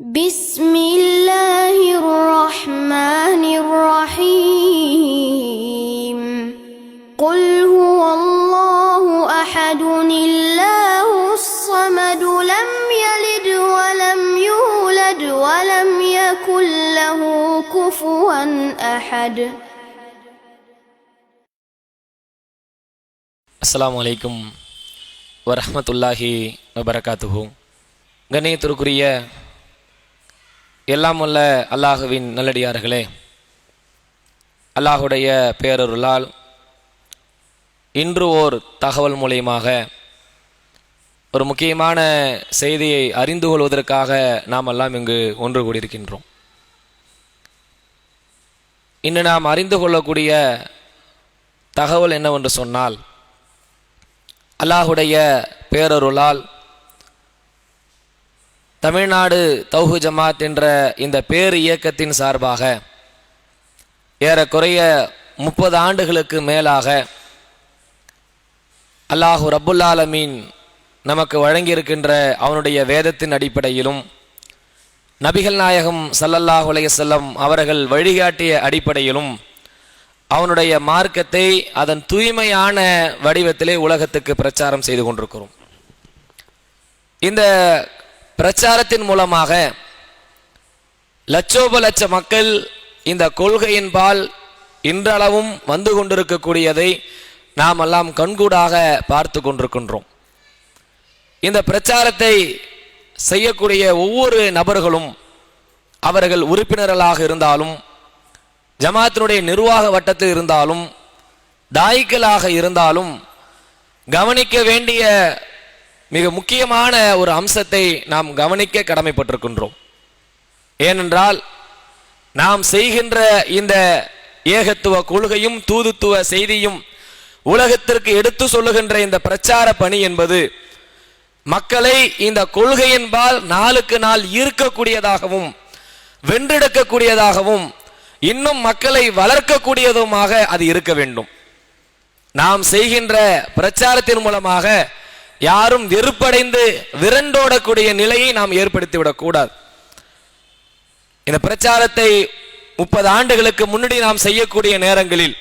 بسم الله الرحمن الرحيم قل هو الله احد الله الصمد لم يلد ولم يولد ولم يكن له كفوا احد அஸ்ஸலாமு அலைக்கும் வரஹ்மத்துல்லாஹி வபரகாத்துஹு கண்ணியத்திற்குரிய எல்லாம் உள்ள அல்லாஹுவின் நல்லடியார்களே அல்லாஹுடைய பேரருளால் இன்று ஓர் தகவல் மூலியமாக ஒரு முக்கியமான செய்தியை அறிந்து கொள்வதற்காக நாம் எல்லாம் இங்கு ஒன்று கூடியிருக்கின்றோம். இன்று நாம் அறிந்து கொள்ளக்கூடிய தகவல் என்னவென்று சொன்னால் அல்லாஹுடைய பேரருளால் தமிழ்நாடு தௌஹு ஜமாத் என்ற இந்த பேர் இயக்கத்தின் சார்பாக ஏறக்குறைய முப்பது ஆண்டுகளுக்கு மேலாக அல்லாஹு ரபுல்லாலமீன் நமக்கு வழங்கியிருக்கின்ற அவனுடைய வேதத்தின் அடிப்படையிலும் நபிகள் நாயகம் சல்லல்லாஹு செல்லம் அவர்கள் வழிகாட்டிய அடிப்படையிலும் அவனுடைய மார்க்கத்தை அதன் தூய்மையான வடிவத்திலே உலகத்துக்கு பிரச்சாரம் செய்து கொண்டிருக்கிறோம். இந்த பிரச்சாரத்தின் மூலமாக லட்சோப லட்ச மக்கள் இந்த கொள்கையின்பால் இன்றளவும் வந்து கொண்டிருக்கக்கூடியதை நாம் எல்லாம் கண்கூடாக பார்த்து கொண்டிருக்கின்றோம். இந்த பிரச்சாரத்தை செய்யக்கூடிய ஒவ்வொரு நபர்களும் அவர்கள் உறுப்பினர்களாக இருந்தாலும் ஜமாத்தினுடைய நிர்வாக வட்டத்தில் இருந்தாலும் தாய்க்களாக இருந்தாலும் கவனிக்க வேண்டிய மிக முக்கியமான ஒரு அம்சத்தை நாம் கவனிக்க கடமைப்பட்டிருக்கின்றோம். ஏனென்றால் நாம் செய்கின்ற இந்த ஏகத்துவ கொள்கையும் தூதுத்துவ செய்தியும் உலகத்திற்கு எடுத்து சொல்லுகின்ற இந்த பிரச்சார பணி என்பது மக்களை இந்த கொள்கையின்பால் நாளுக்கு நாள் ஈர்க்கக்கூடியதாகவும் வென்றெடுக்கக்கூடியதாகவும் இன்னும் மக்களை வளர்க்கக்கூடியதுமாக அது இருக்க வேண்டும். நாம் செய்கின்ற பிரச்சாரத்தின் மூலமாக யாரும் வெறுப்படைந்து விரண்டோடக்கூடிய நிலையை நாம் ஏற்படுத்திவிடக் கூடாது. இந்த பிரச்சாரத்தை முப்பது ஆண்டுகளுக்கு முன்னாடி நாம் செய்யக்கூடிய நேரங்களில்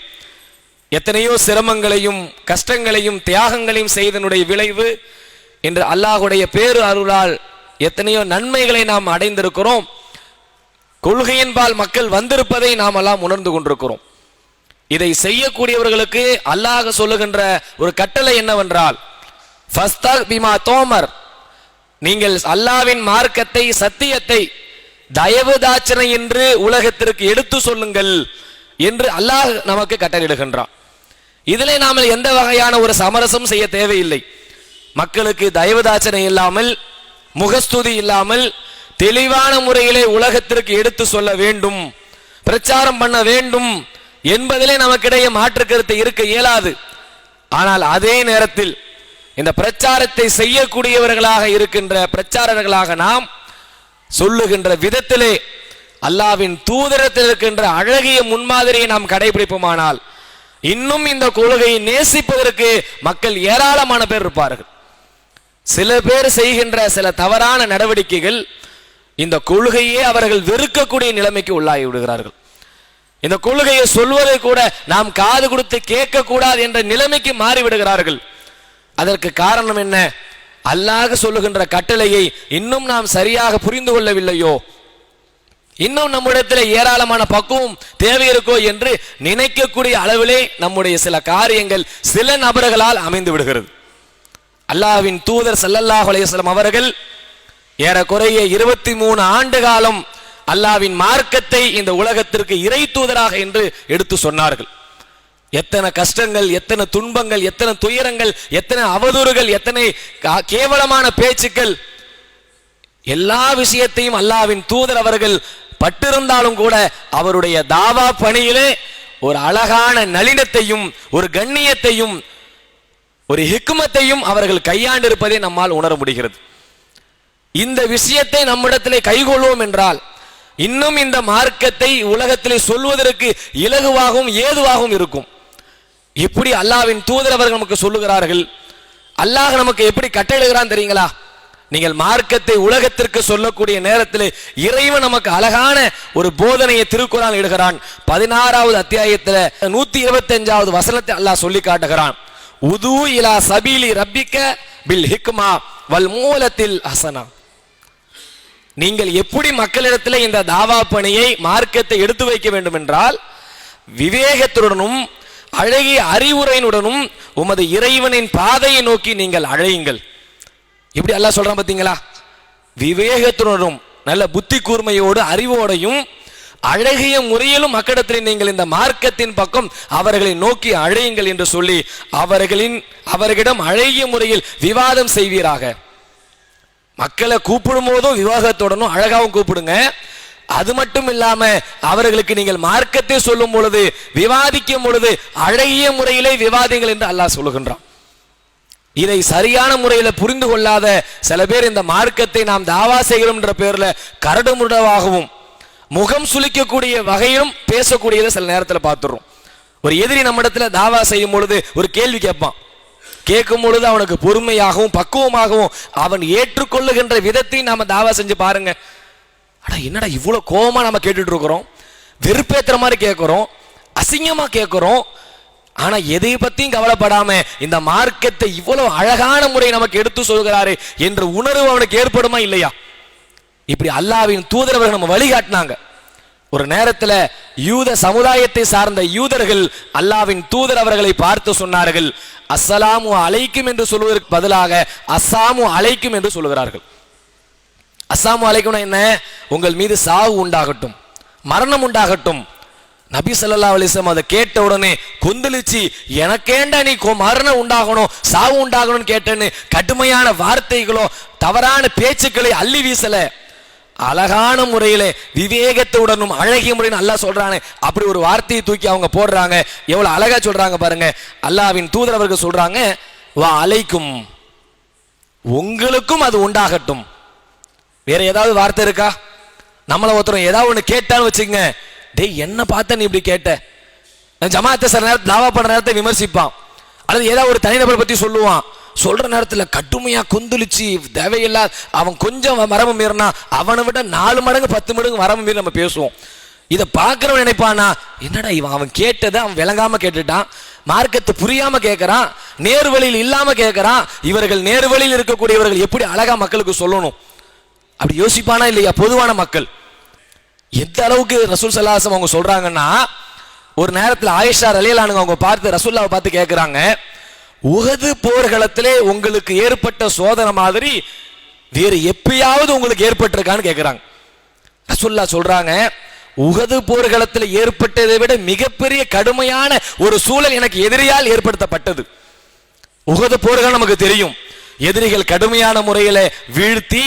எத்தனையோ சிரமங்களையும் கஷ்டங்களையும் தியாகங்களையும் செய்தனுடைய விளைவு என்று அல்லாஹுடைய பேரு அருளால் எத்தனையோ நன்மைகளை நாம் அடைந்திருக்கிறோம். கொள்கையின்பால் மக்கள் வந்திருப்பதை நாம் எல்லாம் உணர்ந்து கொண்டிருக்கிறோம். இதை செய்யக்கூடியவர்களுக்கு அல்லாஹ் சொல்லுகின்ற ஒரு கட்டளை என்னவென்றால் பிமா தோமர். நீங்கள் அல்லாவின் மார்க்கத்தை சத்தியத்தை தயவு தாச்சனை என்று உலகத்திற்கு எடுத்து சொல்லுங்கள் என்று அல்லாஹ் நமக்கு கட்டளையிடுகின்றான். இதிலே நாம் எந்த வகையான ஒரு சமரசம் செய்ய தேவையில்லை. மக்களுக்கு தயவு தாச்சனை இல்லாமல் முகஸ்துதி இல்லாமல் தெளிவான முறையிலே உலகத்திற்கு எடுத்து சொல்ல வேண்டும் பிரச்சாரம் பண்ண வேண்டும் என்பதிலே நமக்கிடையே மாற்று கருத்தை இருக்க இயலாது. ஆனால் அதே நேரத்தில் இந்த பிரச்சாரத்தை செய்யக்கூடியவர்களாக இருக்கின்ற பிரச்சாரர்களாக நாம் சொல்லுகின்ற விதத்திலே அல்லாவின் தூதரத்தில் இருக்கின்ற அழகிய முன்மாதிரியை நாம் கடைபிடிப்போமானால் இன்னும் இந்த கொள்கையை நேசிப்பதற்கு மக்கள் ஏராளமான பேர் இருப்பார்கள். சில பேர் செய்கின்ற சில தவறான நடவடிக்கைகள் இந்த கொள்கையே அவர்கள் வெறுக்கக்கூடிய நிலைமைக்கு உள்ளாகி விடுகிறார்கள். இந்த கொள்கையை சொல்வதை கூட நாம் காது கொடுத்து கேட்கக்கூடாது என்ற நிலைமைக்கு மாறிவிடுகிறார்கள். அதற்கு காரணம் என்ன? அல்லாஹ் சொல்லுகின்ற கட்டளையை இன்னும் நாம் சரியாக புரிந்து கொள்ளவில்லையோ? இன்னும் நம்மிடத்தில் ஏராளமான பக்குவம் தேவை இருக்கோ என்று நினைக்கக்கூடிய அளவிலே நம்முடைய சில காரியங்கள் சில நபர்களால் அமைந்து விடுகிறது. அல்லாஹ்வின் தூதர் சல்லல்லாஹ் அலையம் அவர்கள் ஏறக்குறைய இருபத்தி மூணு ஆண்டு காலம் அல்லாவின் மார்க்கத்தை இந்த உலகத்திற்கு இறை தூதராக என்று எடுத்து சொன்னார்கள். எத்தனை கஷ்டங்கள் எத்தனை துன்பங்கள் எத்தனை துயரங்கள் எத்தனை அவதூறுகள் எத்தனை கா- கேவலமான பேச்சுக்கள். எல்லா விஷயத்தையும் அல்லாவின் தூதர் அவர்கள் பட்டிருந்தாலும் கூட அவருடைய தாவா பணியிலே ஒரு அழகான நளினத்தையும் ஒரு கண்ணியத்தையும் ஒரு ஹிக்குமத்தையும் அவர்கள் கையாண்டிருப்பதை நம்மால் உணர முடிகிறது. இந்த விஷயத்தை நம்மிடத்திலே கைகொள்வோம் என்றால் இன்னும் இந்த மார்க்கத்தை உலகத்திலே சொல்வதற்கு இலகுவாகவும் ஏதுவாகவும் இருக்கும். எப்படி அல்லாவின் தூதர் அவர்கள் நமக்கு சொல்லுகிறார்கள்? அல்லாஹ் நமக்கு எப்படி கட்டளைகிறான் தெரியுங்களா? நீங்கள் மார்க்கத்தை உலகத்திற்கு சொல்லக்கூடிய நேரத்தில் இறைவன் நமக்கு அழகான ஒரு போதனையை திருக்குறான் இடுகிறான். பதினாறாவது அத்தியாயத்துல நூத்தி இருபத்தி அஞ்சாவது வசனத்தை அல்லாஹ் சொல்லி காட்டுகிறான். உது இலா சபீலி ரப்பிக்க பில் ஹிக்மா வல் மூலத்தில் ஹசனா. நீங்கள் எப்படி மக்களிடத்தில் இந்த தாவா பணியை மார்க்கத்தை எடுத்து வைக்க வேண்டும் என்றால் விவேகத்துடனும் அழகிய அறிவுரையினுடனும் உமது இறைவனின் பாதையை நோக்கி நீங்கள் அழையுங்கள். இப்படி எல்லாம் சொல்கிறேன் பார்த்தீங்களா விவேகத்துடனும் நல்ல புத்தி கூர்மையோடு அறிவோடையும் அழகிய முறையிலும் மக்களிடத்தில் நீங்கள் இந்த மார்க்கத்தின் பக்கம் அவர்களை நோக்கி அழையுங்கள் என்று சொல்லி அவர்களின் அவர்களிடம் அழகிய முறையில் விவாதம் செய்வீராக. மக்களை கூப்பிடும் போதும் விவாகத்துடனும் அழகாகவும் கூப்பிடுங்க. அது மட்டும் இல்லாம அவர்களுக்கு நீங்கள் மார்க்கத்தை சொல்லும் பொழுது விவாதிக்கும் பொழுது அழகிய முறையிலே விவாதிங்கள் என்று அல்லாஹ் சொல்லுகின்றான். இதை சரியான முறையில் புரிந்து கொள்ளாத சில பேர் இந்த மார்க்கத்தை நாம் தாவா செய்கிறோம் என்ற பேர்ல கரடுமுரடாகவும் முகம் சுளிக்கக்கூடிய வகையிலும் பேசக்கூடியதை சில நேரத்தில் பார்த்துடுறோம். ஒரு எதிரி நம்ம இடத்துல தாவா செய்யும் பொழுது ஒரு கேள்வி கேட்பான். கேட்கும் பொழுது அவனுக்கு பொறுமையாகவும் பக்குவமாகவும் அவன் ஏற்றுக்கொள்ளுகின்ற விதத்தையும் நாம தாவா செஞ்சு பாருங்க. அட என்னடா இவ்வளோ கோபமாக நம்ம கேட்டுட்டு இருக்கிறோம்? மாதிரி கேட்குறோம் அசிங்கமாக கேட்குறோம் ஆனால் எதை பற்றியும் கவலைப்படாமல் இந்த மார்க்கத்தை இவ்வளோ அழகான முறை நமக்கு எடுத்து சொல்கிறாரு என்ற உணர்வு அவனுக்கு ஏற்படுமா இல்லையா? இப்படி அல்லாவின் தூதரவர்கள் நம்ம வழிகாட்டினாங்க. ஒரு நேரத்தில் யூத சமுதாயத்தை சார்ந்த யூதர்கள் அல்லாவின் தூதர் அவர்களை பார்த்து சொன்னார்கள் அஸ்ஸலாமு அழைக்கும் என்று சொல்வதற்கு பதிலாக அஸ்ஸாமு அழைக்கும் என்று சொல்கிறார்கள். அஸ்ஸாம் அலைக்கும்னா என்ன? உங்கள் மீது சாவு உண்டாகட்டும் மரணம் உண்டாகட்டும். நபி ஸல்லல்லாஹு அலிஸ்லாம் அதை கேட்ட உடனே கொந்தளிச்சு எனக்கேண்டா நீ மரணம் உண்டாகணும் சாவு உண்டாகணும்னு கேட்டேன்னு கடுமையான வார்த்தைகளோ தவறான பேச்சுக்களை அள்ளி வீசல. அழகான முறையிலே விவேகத்துடனும் அழகிய முறைன்னு அல்லாஹ் சொல்றானே. அப்படி ஒரு வார்த்தையை தூக்கி அவங்க போடுறாங்க. எவ்வளவு அழகா சொல்றாங்க பாருங்க. அல்லாஹ்வின் தூதர் அவர்கள் சொல்றாங்க வா அலைக்கும் உங்களுக்கும் அது உண்டாகட்டும். வேற ஏதாவது வார்த்தை இருக்கா? நம்மள ஒருத்தரும் ஏதாவது ஒண்ணு கேட்டான்னு வச்சுக்கங்க. டேய் என்ன பார்த்த நீ இப்படி கேட்ட? நான் ஜமாத்தை சில நேரத்தில் தாவா பண்ற நேரத்தை விமர்சிப்பான். அல்லது ஏதாவது ஒரு தனிநபரை பத்தி சொல்லுவான். சொல்ற நேரத்துல கடுமையா கொந்தளிச்சு தேவையில்லா அவன் கொஞ்சம் வரம்பு மீறினா அவனை விட நாலு மடங்கு பத்து மடங்கு வரம்பு மீறி நம்ம பேசுவோம். இதை பார்க்கறவன் நினைப்பானா என்னடா இவன் அவன் கேட்டதை அவன் விளங்காம கேட்டுட்டான். மார்க்கத்தை புரியாம கேட்கறான் நேர்வழியில் இல்லாம கேட்கறான் இவர்கள் நேர்வழியில் இருக்கக்கூடியவர்கள் எப்படி அழகா மக்களுக்கு சொல்லணும்? அப்படி யோசிப்பானா இல்லையா? பொதுவான மக்கள். எந்த அளவுக்கு ரசூல் சல்லாசம் அவங்க சொல்றாங்கன்னா ஒரு நேரத்தில் ஆயிஷா ரலியலானுங்க அவங்க பார்த்து ரசூல்லாவை பார்த்து கேட்குறாங்க உகது போர்களத்திலே உங்களுக்கு ஏற்பட்ட சோதனை மாதிரி வேறு எப்பயாவது உங்களுக்கு ஏற்பட்டிருக்கான்னு கேட்குறாங்க ரசூல்லா சொல்றாங்க உகது போர்களத்தில் ஏற்பட்டதை விட மிகப்பெரிய கடுமையான ஒரு சூழல் எனக்கு எதிரியால் ஏற்படுத்தப்பட்டது. உகது போர்கள் நமக்கு தெரியும். எதிரிகள் கடுமையான முறையில் வீழ்த்தி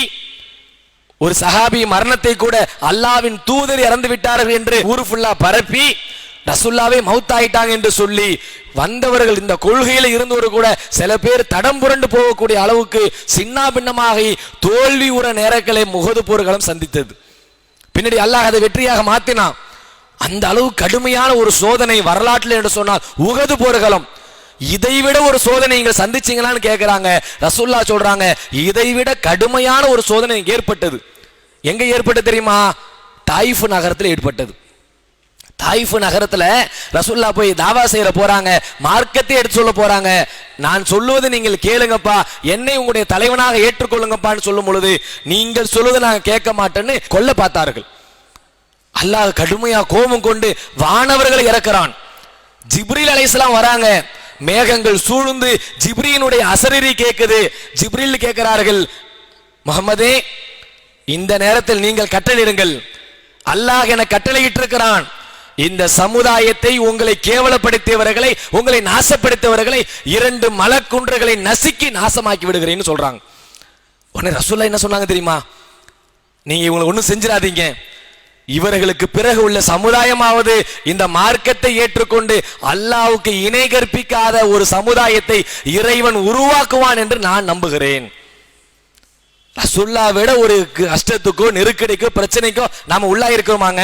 ஒரு சஹாபி மரணத்தை கூட அல்லாவின் தூதர் இறந்து விட்டார்கள் என்று ஊரு ஃபுல்லா பரப்பி ரசுல்லாவே மவுத்தாயிட்டாங்க என்று சொல்லி வந்தவர்கள் இந்த கொள்கையில இருந்தவர் கூட சில பேர் தடம் புரண்டு போகக்கூடிய அளவுக்கு சின்னா பின்னமாகி தோல்வி உற நேரங்களை முகது போர்களும் சந்தித்தது. பின்னாடி அல்லாஹ் அதை வெற்றியாக மாத்தினான். அந்த அளவு கடுமையான ஒரு சோதனை வரலாற்றில் என்று சொன்னால் உகது போர்களும் இதைவிட ஒரு சோதனை நீங்கள் சந்திச்சீங்களான்னு கேட்குறாங்க ரசுல்லா சொல்றாங்க இதைவிட கடுமையான ஒரு சோதனை ஏற்பட்டது. எங்க ஏற்பட்டது தெரியுமா? தாயிஃப் நகரத்தில் ஏற்பட்டது. தாயிஃப் நகரத்தில் ரசுல்லா போய் தாவா செய்கிற போறாங்க மார்க்கத்தை எடுத்து சொல்ல போறாங்க. நான் சொல்லுவது நீங்கள் கேளுங்கப்பா என்னை உங்களுடைய தலைவனாக ஏற்றுக்கொள்ளுங்கப்பான்னு சொல்லும் பொழுது நீங்கள் சொல்லுவதை நான் கேட்க மாட்டேன்னு கொல்ல பார்த்தார்கள். அல்லாஹ் கடுமையாக கோபம் கொண்டு வானவர்களை இறக்குறான். ஜிப்ரில் அலைஸ்லாம் வராங்க மேகங்கள் சூழ்ந்து ஜிப்ரீனுடைய அசரீரி கேட்குது ஜிப்ரில் கேட்கிறார்கள் முகமதே இந்த நேரத்தில் நீங்கள் கட்டளையிடுங்கள். அல்லாஹ் என கட்டளையிட்டிருக்கிறான். இந்த சமுதாயத்தை உங்களை கேவலப்படுத்தியவர்களை உங்களை நாசப்படுத்தியவர்களை இரண்டு மலக்குன்றுகளை நசுக்கி நாசமாக்கி விடுகிறேன்னு சொல்றாங்க. உடனே ரசூல்லா என்ன சொன்னாங்க தெரியுமா? நீங்க இவங்களை ஒன்றும் செஞ்சிடாதீங்க. இவர்களுக்கு பிறகு உள்ள சமுதாயமாவது இந்த மார்க்கத்தை ஏற்றுக்கொண்டு அல்லாவுக்கு இணை கற்பிக்காத ஒரு சமுதாயத்தை இறைவன் உருவாக்குவான் என்று நான் நம்புகிறேன். ரசுல்லா விட ஒரு கஷ்டத்துக்கோ நெருக்கடிக்கோ பிரச்சனைக்கோ நாம உள்ளா இருக்கிறோமாங்க?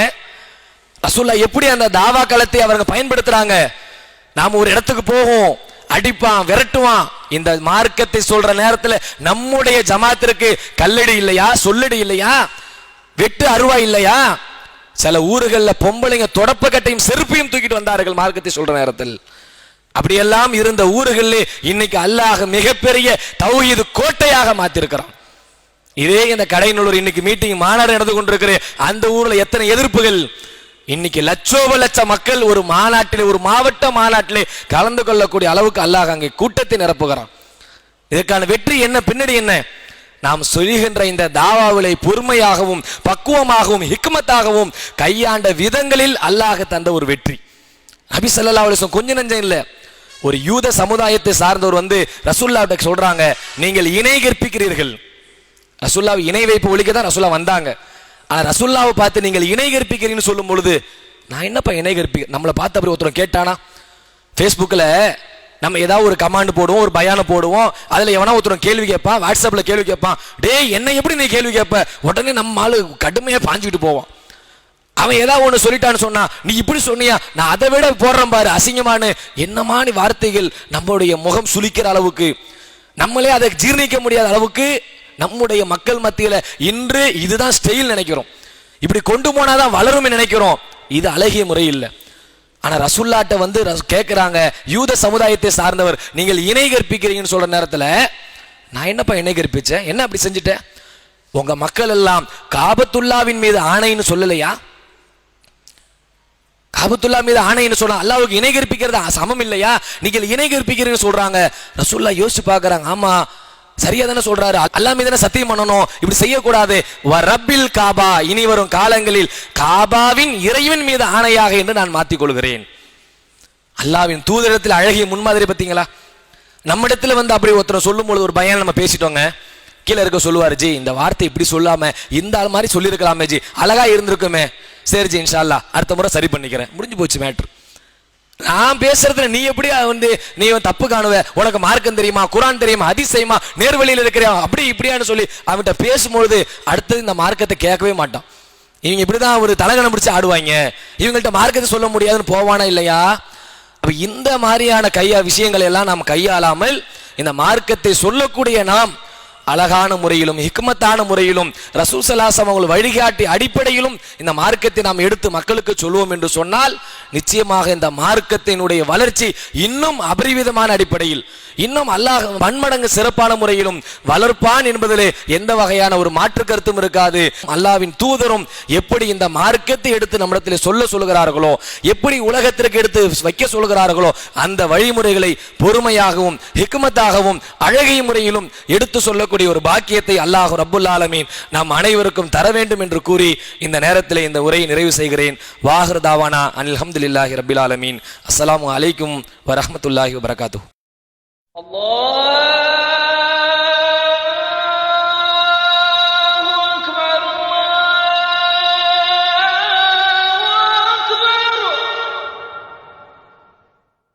ரசுல்லா எப்படி அந்த தாவா களத்தை அவங்க பயன்படுத்துறாங்க? நாம ஒரு இடத்துக்கு போவோம் அடிப்பான் விரட்டுவான். இந்த மார்க்கத்தை சொல்ற நேரத்துல நம்முடைய ஜமாத்திற்கு கல்லடி இல்லையா சொல்லடி இல்லையா? வெட்டு அருவா இல்லையா? சில ஊர்களில் பொம்பளைங்க தொடப்பக்கட்டையும் செருப்பையும் தூக்கிட்டு வந்தார்கள் மார்க்கத்தை சொல்ற நேரத்தில். அப்படியெல்லாம் இருந்த ஊர்களிலே இன்னைக்கு அல்லாஹ் மிகப்பெரிய தௌஹீது கோட்டையாக மாத்திருக்கிறான். இதே இந்த கடைநல்லூர் இன்னைக்கு மீட்டிங் மாநாடு நடந்து கொண்டிருக்கிற அந்த ஊர்ல எத்தனை எதிர்ப்புகள்? இன்னைக்கு லட்சோப லட்ச மக்கள் ஒரு மாநாட்டிலே ஒரு மாவட்ட மாநாட்டிலே கலந்து கொள்ளக்கூடிய அளவுக்கு அல்லாஹ் அங்கே கூட்டத்தை நிரப்புகிறான். இதற்கான வெற்றி என்ன பின்னாடி என்ன? நாம் சொல்கின்ற இந்த தாவாவிலை பொறுமையாகவும் பக்குவமாகவும் ஹிக்மத்தாகவும் கையாண்ட விதங்களில் அல்லாஹ் தந்த ஒரு வெற்றி. நபி சல்லா அலைஹி கொஞ்சம் நஞ்சம் இல்லை. ஒரு யூத சமுதாயத்தை சார்ந்தவர் வந்து ரசூல்லாவிட்ட சொல்றாங்க நீங்கள் இணை கற்பிக்கிறீர்கள். ரசுல்லாவை இணை வைப்பு ஒழிக்க தான் ரசுல்லா வந்தாங்க. ஆனால் ரசுல்லாவை பார்த்து நீங்கள் இணை கற்பிக்கிறீங்கன்னு சொல்லும் பொழுது நான் என்னப்பா இணை கற்பிக்க நம்மளை பார்த்து அப்படி ஒருத்தர் கேட்டானா ஃபேஸ்புக்கில் நம்ம ஏதாவது ஒரு கமாண்ட் போடுவோம் ஒரு பயானை போடுவோம் அதில் எவனா ஒருத்தரும் கேள்வி கேட்பான் வாட்ஸ்அப்பில் கேள்வி கேட்பான் டே என்ன எப்படி நீ கேள்வி கேட்ப? உடனே நம்ம ஆளு கடுமையாக பாஞ்சுக்கிட்டு போவான். அவன் ஏதாவது ஒன்று சொல்லிட்டான்னு சொன்னா நீ இப்படி சொன்னியா? நான் அதை விட போடுறேன் பாரு அசிங்கமான. என்னமான வார்த்தைகள் நம்மளுடைய முகம் சுளிக்கிற அளவுக்கு நம்மளே அதை ஜீர்ணிக்க முடியாத அளவுக்கு நம்முடைய மக்கள் மத்தியில் இன்று இதுதான் ஸ்டைல் நினைக்கிறோம். இப்படி கொண்டு போனாதான் வளரும்னு நினைக்கிறோம். இது அழகிய முறை இல்லை. ஆனால் ரசுல்லாட்ட வந்து ரஸ்- யூத சமுதாயத்தை சார்ந்தவர். நீங்கள் இணை கற்பிக்கிறீங்கன்னு சொல்கிற நேரத்தில் நான் என்னப்பா இணை கற்பித்தேன் என்ன அப்படி செஞ்சுட்டேன் உங்கள் மக்கள் எல்லாம் காபத்துல்லாவின் மீது ஆணைன்னு சொல்லலையா? காபத்துல்லா மீது ஆணைன்னு சொன்னா அல்லாவுக்கு இணை கற்பிக்கிறது சமம் இல்லையா? நீங்கள் இணை கற்பிக்கிறீங்கன்னு சொல்கிறாங்க ரசுல்லா யோசிச்சு பார்க்குறாங்க ஆமாம் சரியா தானே சொல்றாரு? அல்லா மீது தானே சத்தியம் பண்ணணும். இப்படி செய்யக்கூடாது. வரப்பில் ரப்பில் காபா. இனி வரும் காலங்களில் காபாவின் இறைவன் மீது ஆணையாக என்று நான் மாற்றிக் கொள்கிறேன் அல்லாவின் தூதரிடத்தில் அழகிய முன்மாதிரி பார்த்தீங்களா? நம்மிடத்துல வந்து அப்படி ஒருத்தர் சொல்லும் பொழுது ஒரு பயம் நம்ம பேசிட்டோங்க. கீழே இருக்க சொல்லுவாரு ஜி இந்த வார்த்தை இப்படி சொல்லாம இந்த ஆள் மாதிரி சொல்லியிருக்கலாமே ஜி. அழகா இருந்திருக்குமே. சரி ஜி இன்ஷா அல்லாஹ் அடுத்த முறை சரி பண்ணிக்கிறேன். முடிஞ்சு போச்சு மேட்ரு. நான் பேசுறதுல நீ எப்படி வந்து நீ தப்பு காணுவ? உனக்கு மார்க்கம் தெரியுமா? குரான் தெரியுமா? அதிசயமா நேர்வழியில் இருக்கிறியா? அப்படி இப்படியான்னு சொல்லி அவன்கிட்ட பேசும்பொழுது அடுத்தது இந்த மார்க்கத்தை கேட்கவே மாட்டான். இவங்க இப்படிதான் ஒரு தலைகணம் பிடிச்சி ஆடுவாங்க. இவங்கள்ட்ட மார்க்கத்தை சொல்ல முடியாதுன்னு போவானா இல்லையா? அப்ப இந்த மாதிரியான கையா விஷயங்களை எல்லாம் நாம் கையாளாமல் இந்த மார்க்கத்தை சொல்லக்கூடிய நாம் அழகான முறையிலும் ஹிக்மத்தான முறையிலும் ரசூல் சலாசம் அவங்கள் வழிகாட்டி அடிப்படையிலும் இந்த மார்க்கத்தை நாம் எடுத்து மக்களுக்கு சொல்லுவோம் என்று சொன்னால் நிச்சயமாக இந்த மார்க்கத்தினுடைய வளர்ச்சி இன்னும் அபரிவிதமான அடிப்படையில் இன்னும் அல்லாஹ் வன்மடங்கு சிறப்பான முறையிலும் வளர்ப்பான் என்பதிலே எந்த வகையான ஒரு மாற்று கருத்தும் இருக்காது. அல்லாவின் தூதரும் எப்படி இந்த மார்க்கத்தை எடுத்து நம்மிடத்தில் சொல்ல சொல்லுகிறார்களோ எப்படி உலகத்திற்கு எடுத்து வைக்க சொல்கிறார்களோ அந்த வழிமுறைகளை பொறுமையாகவும் ஹிக்மத்தாகவும் அழகிய முறையிலும் எடுத்து சொல்லக்கூடிய செய்யக்கூடிய ஒரு பாக்கியத்தை அல்லாஹ் ரபுல்லா ஆலமீன் நாம் அனைவருக்கும் தர வேண்டும் என்று கூறி இந்த நேரத்தில் இந்த உரையை நிறைவு செய்கிறேன். வாஹர் தாவானா இல்லாஹி ரபில் ஆலமீன். அஸ்லாம் அலைக்கும் வரமத்துல்லாஹி வரகாத்து Allah